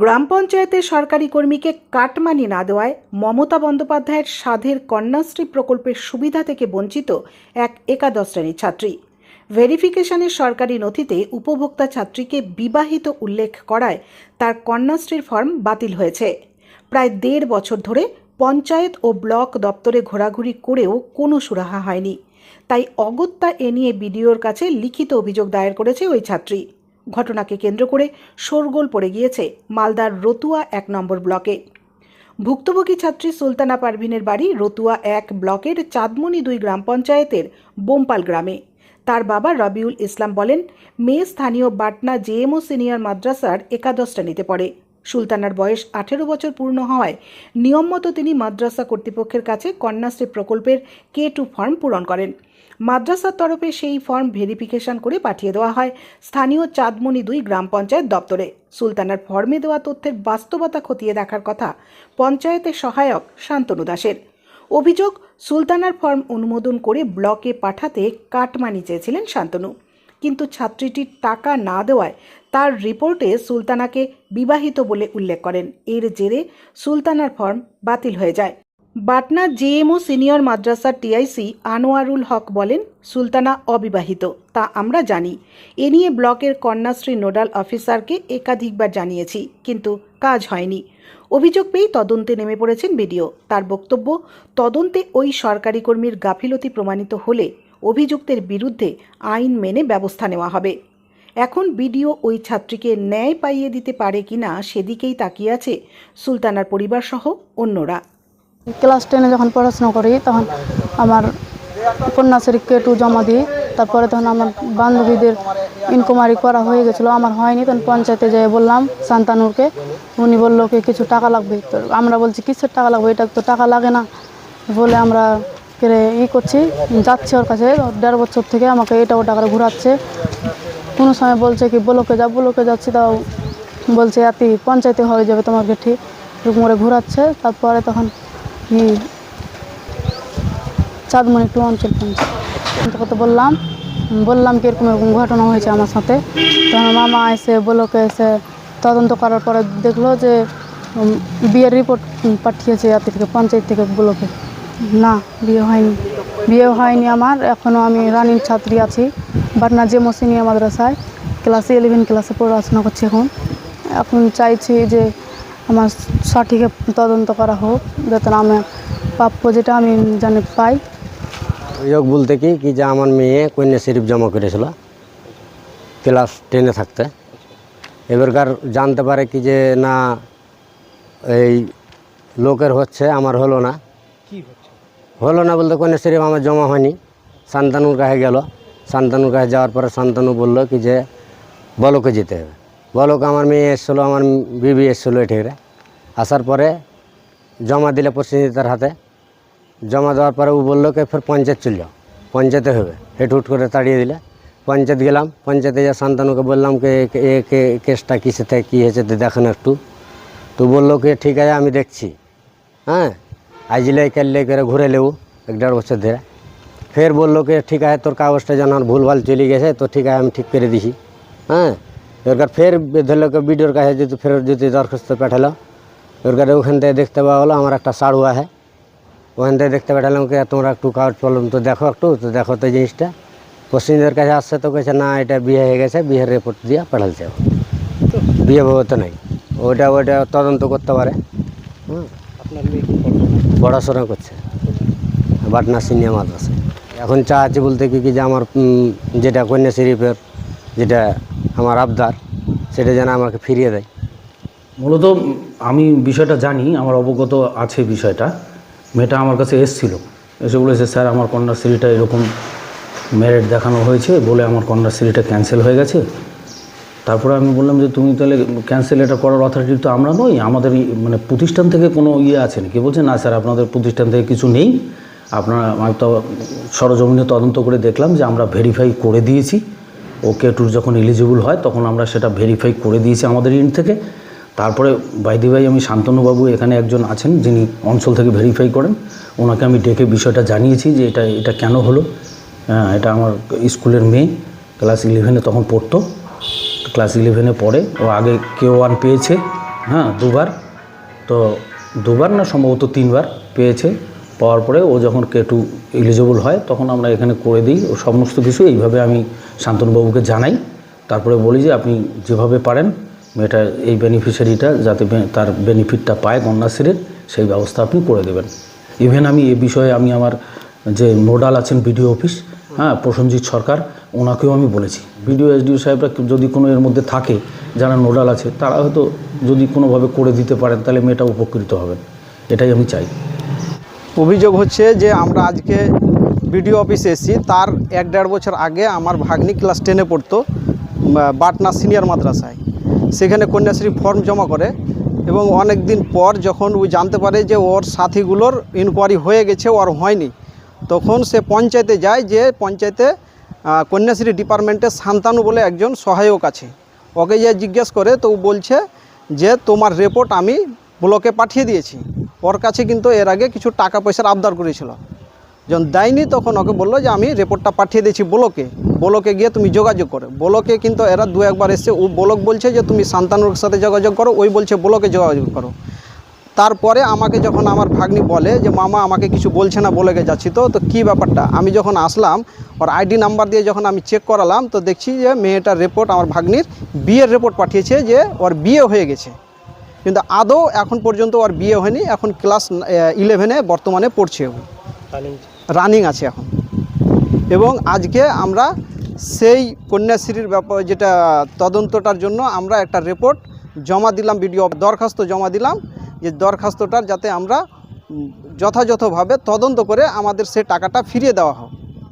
গ্রাম পঞ্চায়েতের সরকারি কর্মীকে কাটমানি না দেওয়ায় মমতা বন্দ্যোপাধ্যায়ের সাধের কন্যাশ্রী প্রকল্পের সুবিধা থেকে বঞ্চিত এক একাদশ শ্রেণির ছাত্রী। ভেরিফিকেশনের সরকারি নথিতে উপভোক্তা ছাত্রীকে বিবাহিত উল্লেখ করায় তার কন্যাশ্রীর ফর্ম বাতিল হয়েছে। প্রায় দেড় বছর ধরে পঞ্চায়েত ও ব্লক দপ্তরে ঘোরাঘুরি করেও কোনো সুরাহা হয়নি। তাই অগত্যা এ নিয়ে বিডিওর কাছে লিখিত অভিযোগ দায়ের করেছে ওই ছাত্রী। ঘটনাকে কেন্দ্র করে শোরগোল পড়ে গিয়েছে মালদার রতুয়া এক নম্বর ব্লকে। ভুক্তভোগী ছাত্রী সুলতানা পারভিনের বাড়ি রতুয়া এক ব্লকের চাঁদমণি দুই গ্রাম পঞ্চায়েতের বোমপাল গ্রামে। তার বাবা রবিউল ইসলাম বলেন, মেয়ে স্থানীয় বাটনা জেএমও সিনিয়র মাদ্রাসার একাদশটা নিতে পড়ে। সুলতানার বয়স আঠেরো বছর পূর্ণ হওয়ায় নিয়মমতো তিনি মাদ্রাসা কর্তৃপক্ষের কাছে কন্যাশ্রী প্রকল্পের কে টু ফর্ম পূরণ করেন। মাদ্রাসার তরফে সেই ফর্ম ভেরিফিকেশন করে পাঠিয়ে দেওয়া হয় স্থানীয় চাঁদমণি দুই গ্রাম পঞ্চায়েত দপ্তরে। সুলতানার ফর্মে দেওয়া তথ্যের বাস্তবতা খতিয়ে দেখার কথা পঞ্চায়েতের সহায়ক শান্তনু দাসের। অভিযোগ, সুলতানার ফর্ম অনুমোদন করে ব্লকে পাঠাতে কাটমানি চেয়েছিলেন শান্তনু। কিন্তু ছাত্রীটির টাকা না দেওয়ায় তার রিপোর্টে সুলতানাকে বিবাহিত বলে উল্লেখ করেন। এর জেরে সুলতানার ফর্ম বাতিল হয়ে যায়। Batna J M O senior মাদ্রাসার টিআইসি আনোয়ারুল হক বলেন, সুলতানা অবিবাহিত, তা আমরা জানি। এ নিয়ে ব্লকের কন্যাশ্রী নোডাল অফিসারকে একাধিকবার জানিয়েছি, কিন্তু কাজ হয়নি। অভিযোগ পেয়েই তদন্তে নেমে পড়েছেন বিডিও। তার বক্তব্য, তদন্তে ওই সরকারি কর্মীর গাফিলতি প্রমাণিত হলে অভিযুক্তের বিরুদ্ধে আইন মেনে ব্যবস্থা নেওয়া হবে। এখন বিডিও ওই ছাত্রীকে ন্যায় পাইয়ে দিতে পারে কিনা সেদিকেই তাকিয়ে আছে সুলতানার পরিবারসহ অন্যরা। ক্লাস টেনে যখন পড়াশোনা করি, তখন আমার কন্যাশ্রী কেটু জমা দিই। তারপরে তখন আমার বান্ধবীদের ইনকোয়ারি করা হয়ে গেছিল। আমার হয়নি, তখন পঞ্চায়েতে যেয়ে বললাম শান্তানুরকে। উনি বলল কি কিছু টাকা লাগবে? তো আমরা বলছি, কিসের টাকা লাগবে? এটা তো টাকা লাগে না। বলে আমরা ই করছি, যাচ্ছি ওর কাছে। দেড় বছর থেকে আমাকে এটা ওটা করে ঘুরাচ্ছে। কোনো সময় বলছে কি ব্লকে যা ব্লকে যাচ্ছি, তাও বলছে এতি পঞ্চায়েতে হয়ে যাবে তোমার গেঠি এরকম করে ঘুরাচ্ছে। তারপরে তখন ই চাঁদমণি টু অঞ্চল পঞ্চায়েত। কত বললাম। বললাম কি, এরকম এরকম ঘটনা হয়েছে আমার সাথে। তখন মামা এসে ব্লকে এসে তদন্ত করার পরে দেখল যে বিয়ের রিপোর্ট পাঠিয়েছে এতে থেকে, পঞ্চায়েত থেকে ব্লকে না, বিয়ে হয়নি। বিয়ে হয়নি আমার। এখনও আমি রানিং ছাত্রী আছি। বাটনা জেমো সিনিয়র মাদ্রাসায় ক্লাস ইলেভেন ক্লাসে পড়াশোনা করছি এখন। এখন চাইছি যে আমার সঠিক তদন্ত করা হোক যাতে আমি প্রাপ্য যেটা আমি জানি পাই। অভিযোগ বলতে কি কি যে আমার মেয়ে কন্যা শরীফ জমা করেছিল ক্লাস টেনে থাকতে। এবারকার জানতে পারে কি যে না এই লোকের হচ্ছে আমার হলো না। হলো না বলতে কন্যা শরীফ আমার জমা হয়নি শান্তানুর কাছে গেল। শান্তানুর কাছে যাওয়ার পরে শান্তানু বলল কি যে বলকে যেতে হবে বলক আমার মেয়ে এসেছিল আমার বিবি এসেছিল এঠিকরে আসার পরে জমা দিলে প্রতিনিধিতার হাতে জমা দেওয়ার পরে ও বলল কি ফের পঞ্চায়েত চল যাও পঞ্চায়েতে হবে হেট হুট করে তাড়িয়ে দিলে পঞ্চায়েত গেলাম পঞ্চায়েতে যা শান্তানুকে বললাম কি এ- এ কে- কেসটা কিসে থেকে কী হয়েছে তো দেখেন একটু তো বলল কি ঠিক আছে আমি দেখছি হ্যাঁ আইজলে কাল্লে করে ঘুরে লেবু এক দেড় বছর ধরে ফের বলল কি ঠিক আছে তোর কাগজটা যেন আর ভুলভাল চলে গেছে তো ঠিক আছে আমি ঠিক করে দিছি হ্যাঁ এবার ফের ধরলো বিডিওর কাছে যদি ফেরত যদি দরখাস্ত পাঠালো এবার ওখান থেকে দেখতে পাওয়া গেলো আমার একটা সাড়ু আছে ওখান থেকে দেখতে পাঠালাম কি তোমরা একটু কাগজ কলম তো দেখো একটু তো দেখো তো জিনিসটা পশ্চিমদের কাছে আসছে তো কেছে না এটা বিয়ে হয়ে গেছে বিয়ের রিপোর্ট দিয়ে পাঠালছে ও। বিয়ে তো নাই ওইটা ওইটা তদন্ত করতে পারে হুম পড়াশোনা করছে বাটনা সিনিয়র মাদ্রাসা এখন চা আছে বলতে কি কি যে আমার যেটা কন্যা শরীফের, যেটা আমার আবদার, সেটা যেন আমাকে ফিরিয়ে দেয়। মূলত আমি বিষয়টা জানি, আমার অবগত আছে বিষয়টা। মেয়েটা আমার কাছে এসছিল। এসে বলেছে, স্যার, আমার কন্যাশ্রীটা এরকম মেরিট দেখানো হয়েছে বলে আমার কন্যাশ্রীটা ক্যান্সেল হয়ে গেছে। তারপরে আমি বললাম যে, তুমি তাহলে ক্যান্সেল এটা করার অথরিটি তো আমরা নই। আমাদের মানে প্রতিষ্ঠান থেকে কোনো ইয়ে আছে নাকি? বলছে, না, স্যার, আপনাদের প্রতিষ্ঠান থেকে কিছু নেই। আপনারা আমি তো সরজমিনে তদন্ত করে দেখলাম যে আমরা ভেরিফাই করে দিয়েছি। ওকে টুর যখন এলিজিবল হয়, তখন আমরা সেটা ভেরিফাই করে দিয়েছি আমাদের ইন থেকে। তারপরে বাইদি ভাই আমি শান্তনুবাবু এখানে একজন আছেন যিনি অঞ্চল থেকে ভেরিফাই করেন। ওনাকে আমি ডেকে বিষয়টা জানিয়েছি যে এটা এটা কেন হলো। হ্যাঁ এটা আমার স্কুলের মেয়ে, ক্লাস ইলেভেনে তখন পড়তো। ক্লাস ইলেভেনে পড়ে, ও আগে কে ওয়ান পেয়েছে। হ্যাঁ দুবার। তো দুবার না, সম্ভবত তিনবার পেয়েছে। পাওয়ার পরে ও যখন কেটু এলিজিবল হয়, তখন আমরা এখানে করে দিই। ও সমস্ত কিছু এইভাবে আমি শান্তনুবাবুকে জানাই। তারপরে বলি যে, আপনি যেভাবে পারেন, মেয়েটা এই বেনিফিশিয়ারিটা যাতে তার বেনিফিটটা পায় কন্যাশ্রীর, সেই ব্যবস্থা আপনি করে দেবেন। ইভেন আমি এ বিষয়ে আমি আমার যে নোডাল আছেন বিডিও অফিস হ্যাঁ প্রসেনজিৎ সরকার, ওনাকেও আমি বলেছি। বিডিও এসডিও সাহেবরা যদি কোনো এর মধ্যে থাকে, যারা নোডাল আছে, তারা হয়তো যদি কোনোভাবে করে দিতে পারেন, তাহলে মেয়েটা উপকৃত হবেন। এটাই আমি চাই। অভিযোগ হচ্ছে যে আমরা আজকে বিডিও অফিসে এসেছি। তার এক দেড় বছর আগে আমার ভাগ্নি ক্লাস টেনে পড়তো বাটনা সিনিয়র মাদ্রাসায়। সেখানে কন্যাশ্রী ফর্ম জমা করে এবং অনেক দিন পর যখন ও জানতে পারে যে ওর সাথীগুলোর ইনকোয়ারি হয়ে গেছে, ওর হয়নি, তখন সে পঞ্চায়েতে যায় যে পঞ্চায়েতে কন্যাশ্রী ডিপার্টমেন্টে শান্তানু বলে একজন সহায়ক আছে। ওকে যে জিজ্ঞেস করে তো বলছে যে তোমার রিপোর্ট আমি ব্লকে পাঠিয়ে দিয়েছি। ওর কাছে কিন্তু এর আগে কিছু টাকা পয়সার আবদার করেছিল। যখন দেয়নি তখন ওকে বলল যে, আমি রিপোর্টটা পাঠিয়ে দিয়েছি ব্লকে। ব্লকে গিয়ে তুমি যোগাযোগ করো। ব্লকে কিন্তু এরা দু একবার এসছে। ও ব্লক বলছে যে, তুমি শান্তানুর সাথে যোগাযোগ করো। ওই বলছে, ব্লকে যোগাযোগ করো। তারপরে আমাকে যখন আমার ভাগ্নি বলে যে, মামা, আমাকে কিছু বলছে না বলে যাচ্ছি তো। তো কী ব্যাপারটা? আমি যখন আসলাম, ওর আইডি নাম্বার দিয়ে যখন আমি চেক করালাম, তো দেখছি যে, মেয়েটার রিপোর্ট আমার ভাগ্নির বিয়ের রিপোর্ট পাঠিয়েছে যে, ওর বিয়ে হয়ে গেছে। কিন্তু আদৌ এখন পর্যন্ত ওর বিয়ে হয়নি। এখন ক্লাস ইলেভেনে বর্তমানে পড়ছে ও। রানিং আছে এখন। এবং আজকে আমরা সেই কন্যাশ্রীর ব্যাপার যেটা তদন্তটার জন্য আমরা একটা রিপোর্ট জমা দিলাম ভিডিও দরখাস্ত জমা দিলাম যে দরখাস্তটার যাতে আমরা যথাযথভাবে তদন্ত করে আমাদের সে টাকাটা ফিরিয়ে দেওয়া হোক।